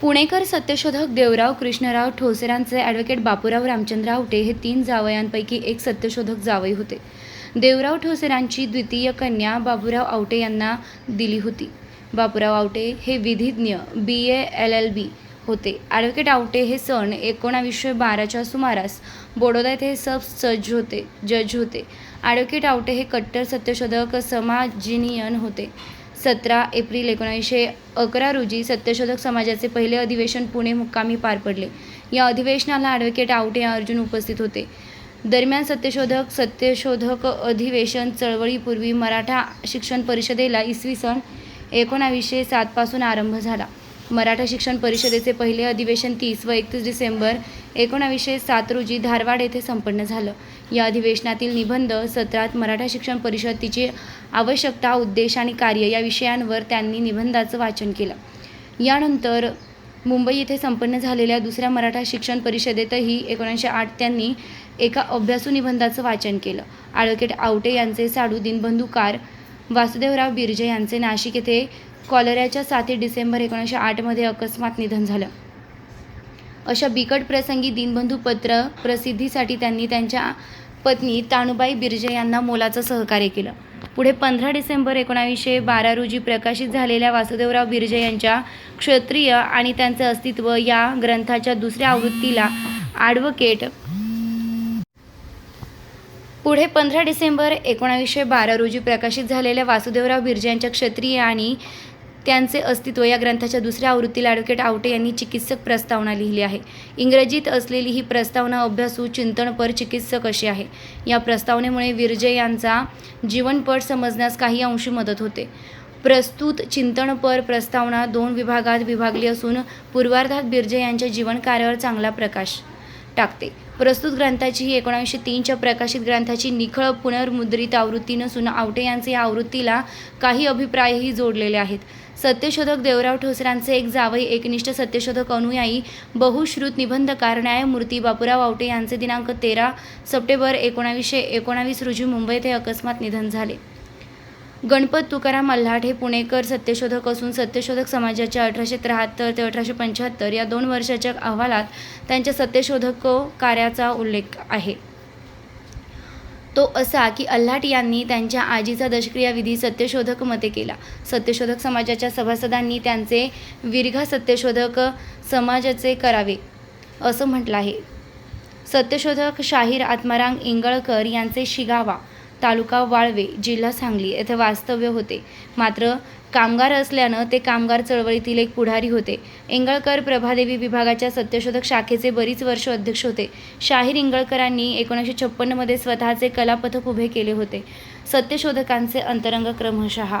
पुणेकर सत्यशोधक देवराव कृष्णराव ठोसेरांचे ॲडव्होकेट बापूराव रामचंद्र आवटे हे तीन जावयांपैकी एक सत्यशोधक जावई होते. देवराव ठोसेरांची द्वितीय कन्या बापूराव आवटे यांना दिली होती. बापूराव आवटे हे विधिज्ञ बी ए एल एल बी होते. ॲडव्होकेट आवटे हे सन एकोणावीसशे बाराच्या सुमारास बडोदा येथे सब जज होते जज होते. ॲडव्होकेट आवटे हे कट्टर सत्यशोधक समाजिनियन होते. सतरा एप्रिल एकोणीसशे अकरा रोजी सत्यशोधक समाजाचे पहिले अधिवेशन पुणे मुक्कामी पार पडले. या अधिवेशनाला ॲडव्होकेट आवटे अर्जुन उपस्थित होते. दरम्यान सत्यशोधक सत्यशोधक अधिवेशन चळवळीपूर्वी मराठा शिक्षण परिषदेला इसवी सन एकोणावीसशे सातपासून आरंभ झाला. मराठा शिक्षण परिषदेचे पहिले अधिवेशन तीस व एकतीस डिसेंबर एकोणावीसशे सात रोजी धारवाड येथे संपन्न झालं. या अधिवेशनातील निबंध सत्रात मराठा शिक्षण परिषद तिची आवश्यकता उद्देश आणि कार्य या विषयांवर त्यांनी निबंधाचं वाचन केलं. यानंतर मुंबई येथे संपन्न झालेल्या दुसऱ्या मराठा शिक्षण परिषदेतही एकोणीसशे आठ त्यांनी एका अभ्यासू निबंधाचं वाचन केलं. ॲडव्होकेट आवटे यांचे साडू दिनबंधू कार वासुदेवराव बिर्जे यांचे नाशिक येथे कॉलऱ्याच्या साती डिसेंबर एकोणीसशे आठमध्ये अकस्मात निधन झालं. अशा बिकट प्रसंगी दिनबंधू पत्र प्रसिद्धीसाठी त्यांनी त्यांच्या पत्नी तानुबाई बिर्जे यांना मोलाचं सहकार्य केलं. पुढे पंधरा डिसेंबर एकोणावीसशे बारा रोजी प्रकाशित झालेल्या वासुदेवराव बिर्जे यांच्या क्षत्रिय आणि त्यांचे अस्तित्व या ग्रंथाच्या दुसऱ्या आवृत्तीला ॲडव्होकेट पुढे पंधरा डिसेंबर एकोणावीसशे बारा रोजी प्रकाशित झालेल्या वासुदेवराव बिर्जे यांच्या क्षत्रिय आणि त्यांचे अस्तित्व या ग्रंथाच्या दुसऱ्या आवृत्तीला ॲडव्होकेट आवटे यांनी चिकित्सक प्रस्तावना लिहिली आहे. इंग्रजीत असलेली ही प्रस्तावना अभ्यासू चिंतनपर चिकित्सक अशी आहे. या प्रस्तावनेमुळे विरजे यांचा जीवनपट समजण्यास काही अंशी मदत होते. प्रस्तुत चिंतनपर प्रस्तावना दोन विभागात विभागली असून पूर्वार्धात बिर्जे यांच्या जीवनकार्यावर चांगला प्रकाश टाकते. प्रस्तुत ग्रंथाची ही एकोणावीसशे तीनच्या प्रकाशित ग्रंथाची निखळ पुनर्मुद्रित आवृत्ती नसून आवटे यांचे या आवृत्तीला काही अभिप्रायही जोडलेले आहेत. सत्यशोधक देवराव ठोसरांचे एक जावई एकनिष्ठ सत्यशोधक अनुयायी बहुश्रुत निबंधकार न्यायमूर्ती बापूराव आवटे यांचे दिनांक तेरा सप्टेंबर एकोणावीसशे एकोणावीस रोजी मुंबईत हे अकस्मात निधन झाले. गणपत तुकाराम मल्हाट हे पुणेकर सत्यशोधक असून सत्यशोधक समाजाच्या अठराशे त्र्याहत्तर ते अठराशे पंच्याहत्तर या दोन वर्षाच्या अहवालात त्यांच्या सत्यशोधक कार्याचा उल्लेख आहे. तो असा की अल्हाट यांनी त्यांच्या आजीचा दशक्रिया विधी सत्यशोधक मते केला. सत्यशोधक समाजाच्या सभासदांनी त्यांचे विरघा सत्यशोधक समाजाचे करावे असं म्हटलं आहे. सत्यशोधक शाहीर आत्माराम इंगळकर यांचे शिगावा तालुका वाळवे जिल्हा सांगली येथे वास्तव्य होते. मात्र कामगार असल्यानं ते कामगार चळवळीतील एक पुढारी होते. इंगळकर प्रभादेवी विभागाच्या सत्यशोधक शाखेचे बरीच वर्ष अध्यक्ष होते. शाहीर इंगळकरांनी एकोणीसशे छप्पन्नमध्ये स्वतःचे कलापथक उभे केले होते. सत्यशोधकांचे अंतरंग क्रमशः